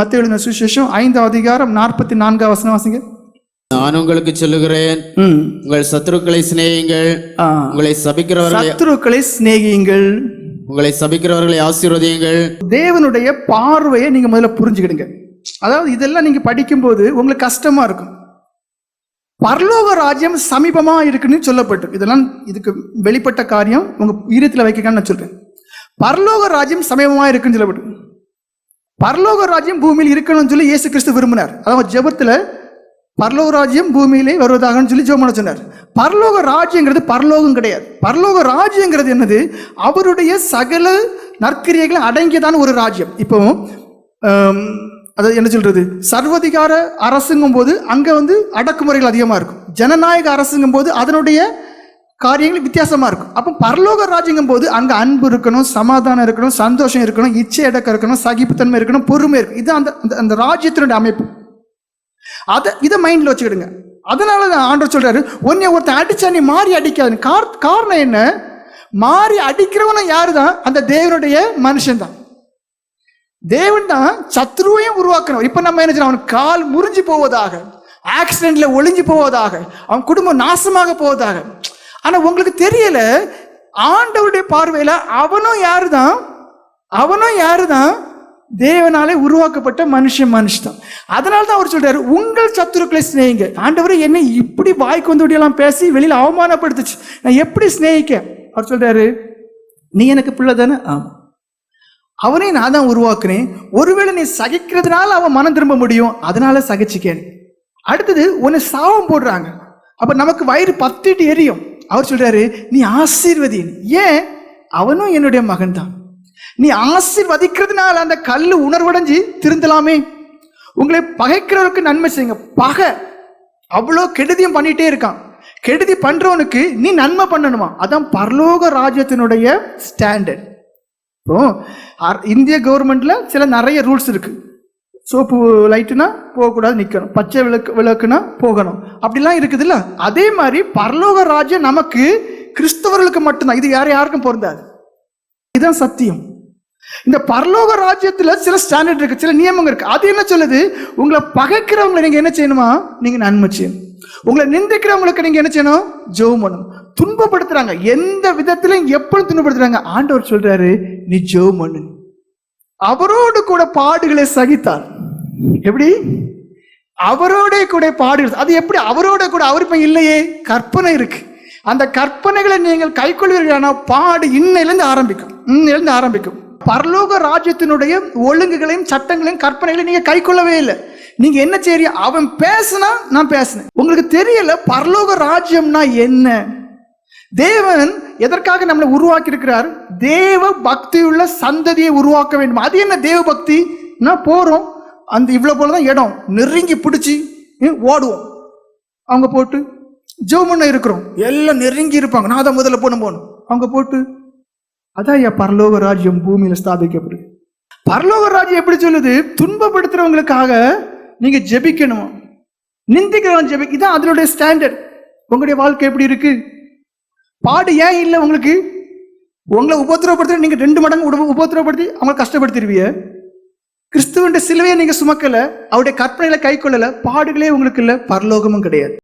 மத்திய எழுதின சுவிசேஷம் ஐந்தாவது அதிகாரம் நாற்பத்தி நான்காவது வசனம் வாசிங்க. நான் உங்களுக்கு சொல்லுகிறேன். உங்கள் சத்துருக்களை சிநேகியுங்கள். ஆ. உங்களை சபிக்கிறவர்களை சத்துருக்களை சிநேகியுங்கள். உங்களை சபிக்கிறவர்களை ஆசீர்வதியுங்கள். தேவனுடைய பார்வையை நீங்க முதல்ல புரிஞ்சுக்கிடுங்க. அதாவது இதெல்லாம் நீங்க படிக்கும்போது உங்களுக்கு கஷ்டமா இருக்கும். பரலோக ராஜ்யம் சமீபமா இருக்குன்னு சொல்லப்பட்டு இதெல்லாம் இதுக்கு வெளிப்பட்ட காரியம் உங்க ஈரத்தில் வைக்கணும்னு நான் சொல்றேன். பரலோக ராஜ்யம் சமீபமா இருக்குன்னு சொல்லப்பட்டு பரலோக ராஜ்யம் பூமியில் இருக்கணும்னு சொல்லி இயேசு கிறிஸ்து விரும்பினார். அதாவது ஜபத்தில் பரலோக ராஜ்யம் பூமியிலே வருவதாகன்னு சொல்லி ஜெபம் சொன்னார். பரலோக ராஜ்யங்கிறது பரலோகம் கிடையாது. பரலோக ராஜ்யங்கிறது என்னது? அவருடைய சகல நற்கிரியைகளை அடங்கியதான ஒரு ராஜ்யம். இப்போ அது என்ன சொல்றது? சர்வதிகார அரசுங்கும் போது அங்கே வந்து அடக்குமுறைகள் அதிகமாக இருக்கும். ஜனநாயக அரசுங்கும் போது அதனுடைய காரியங்கள் வித்தியாசமாக இருக்கும். அப்போ பரலோக ராஜ்யங்கும் போது அங்கே அன்பு இருக்கணும் சமாதானம் இருக்கணும் சந்தோஷம் இருக்கணும் இச்சை அடக்கம் இருக்கணும் சகிப்புத்தன்மை இருக்கணும் பொறுமை இருக்கும் இது அந்த அந்த- அந்த ராஜ்யத்தினுடைய அமைப்பு. அதை இதை மைண்டில் வச்சுக்கிடுங்க. அதனால தான் ஆண்டவர் சொல்கிறாரு உன்னை ஒருத்தன் அடித்தா நீ மாறி அடிக்காது. கார் காரணம் என்ன? மாறி அடிக்கிறவனும் யாரு தான் அந்த தேவனுடைய மனுஷன் தான். தேவன் தான் சத்ருவையும் உருவாக்கணும் இப்போ நம்ம என்ன செய்யணும்? அவன் கால் முறிஞ்சு போவதாக ஆக்சிடென்ட்ல ஒளிஞ்சு போவதாக அவன் குடும்பம் நாசமாக போவதாக ஆனா உங்களுக்கு தெரியல ஆண்டவருடைய பார்வையில அவனும் யாரு தான் அவனும் யாரு தான் தேவனாலே உருவாக்கப்பட்ட மனுஷன் மனுஷன் அதனால தான் அவர் சொல்றாரு உங்கள் சத்துருக்களை சிநேகிங்க ஆண்டவரை என்னை இப்படி வாய்க்கு வந்து எல்லாம் பேசி வெளியில அவமானப்படுத்துச்சு. நான் எப்படி சிநேகிக்க அவர் சொல்றாரு நீ எனக்கு பிள்ளை தானே? ஆமா. அவனை நான் தான் உருவாக்குனேன். ஒருவேளை நீ சகிக்கிறதுனால அவன் மனம் திரும்ப முடியும். அதனால சகிச்சுக்கேன். அடுத்தது உன்னை சாபம் போடுறாங்க. அப்ப நமக்கு வயிறு பத்திட்டு எரியும். அவர் சொல்றாரு நீ ஆசீர்வதி ஏன்? அவனும் என்னுடைய மகன் தான் நீ ஆசீர்வதிக்கிறதுனால அந்த கல் உணர்வடைஞ்சு திருந்தலாமே. உங்களை பகைக்கிறவருக்கு நன்மை செய்யுங்க. பகை. அவ்வளோ கெடுதியும் பண்ணிட்டே இருக்கான். கெடுதி பண்றவனுக்கு நீ நன்மை பண்ணணுமா? அதான் பரலோக ராஜ்யத்தினுடைய ஸ்டாண்டர்ட் இப்போ இந்திய கவர்மெண்ட்ல சில நிறைய ரூல்ஸ் இருக்கு. சோப்பு லைட்டுனா போகக்கூடாது நிற்கணும் பச்சை விளக்கு விளக்குனா போகணும். அப்படிலாம் இருக்குதுல்ல? அதே மாதிரி பரலோக ராஜ்யம் நமக்கு கிறிஸ்தவர்களுக்கு மட்டும்தான். இது யார் யாருக்கும் பொருந்தாது. இதுதான் சத்தியம். இந்த பரலோக ராஜ்யத்தில் சில ஸ்டாண்டர்ட் இருக்கு சில நியமங்கள் இருக்கு. அது என்ன சொல்லுது? உங்களை பகைக்கிறவங்களை நீங்க என்ன செய்யணுமா? நீங்க நன்மை செய்யணும். உங்களை நிந்திக்கிறவங்களுக்கு நீங்க என்ன செய்யணும்? ஜெபம் பண்ணணும். துன்பப்படுத்துறாங்க. எந்த விதத்திலும் எப்படி துன்பப்படுத்துறாங்க. ஆண்டவர் சொல்றாரு நீ ஜெபம் பண்ணு. அவரோடு கூட பாடுகளை சகித்தார். எப்படி? அவரோட கூட பாடுகள் அது எப்படி? அவரோட கூட அவர் இப்ப இல்லையே கற்பனை இருக்கு. அந்த கற்பனைகளை நீங்கள் கைக்கொள்வீர்களான பாடு இன்னிலிருந்து ஆரம்பிக்கும் இன்னிலிருந்து ஆரம்பிக்கும். பரலோக ராஜ்யத்தினுடைய ஒழுங்குகளையும் சட்டங்களையும் கற்பனைகளையும் நீங்க கைக்கொள்ளவே இல்லை. நீங்க என்ன செய்றீங்க? அவன் பேசுனா நான் பேசினேன். உங்களுக்கு தெரியல பரலோக ராஜ்யம்னா என்ன? தேவன் எதற்காக நம்மளை உருவாக்கி இருக்கிறார் தேவ பக்தியுள்ள சந்ததியை உருவாக்க வேண்டும். அது என்ன தேவ பக்தி? நான் போறோம்? அந்த இவ்வளவு போலதான் இடம். நெருங்கி பிடிச்சி ஓடுவோம். அவங்க போட்டு ஜெவமண்ண இருக்கிறோம். எல்லாம் நெருங்கி இருப்பாங்க. நான் தான் முதல்ல போன போகணும். அவங்க போட்டு அதான் ஐயா பரலோக ராஜ்யம் பூமியில ஸ்தாபிக்கப்படுது பரலோக ராஜ்யம் எப்படி சொல்லுது? துன்பப்படுத்துறவங்களுக்காக நீங்க ஜெபிக்கணும்? நிந்திக்கிறவன் ஜெபி இதான் அதனுடைய ஸ்டாண்டர்ட் உங்களுடைய வாழ்க்கை எப்படி இருக்கு? பாடு ஏன் இல்லை உங்களுக்கு? உங்களை உபத்திரவப்படுத்த நீங்க ரெண்டு மடங்கு உடம்பு உபத்திரவப்படுத்தி அவங்களை கஷ்டப்படுத்திடுவீங்க கிறிஸ்துவன்ற சிலுவையை நீங்க சுமக்கல அவருடைய கற்பனைகளை கை கொள்ளல பாடுகளே உங்களுக்கு இல்லை பரலோகமும் கிடையாது.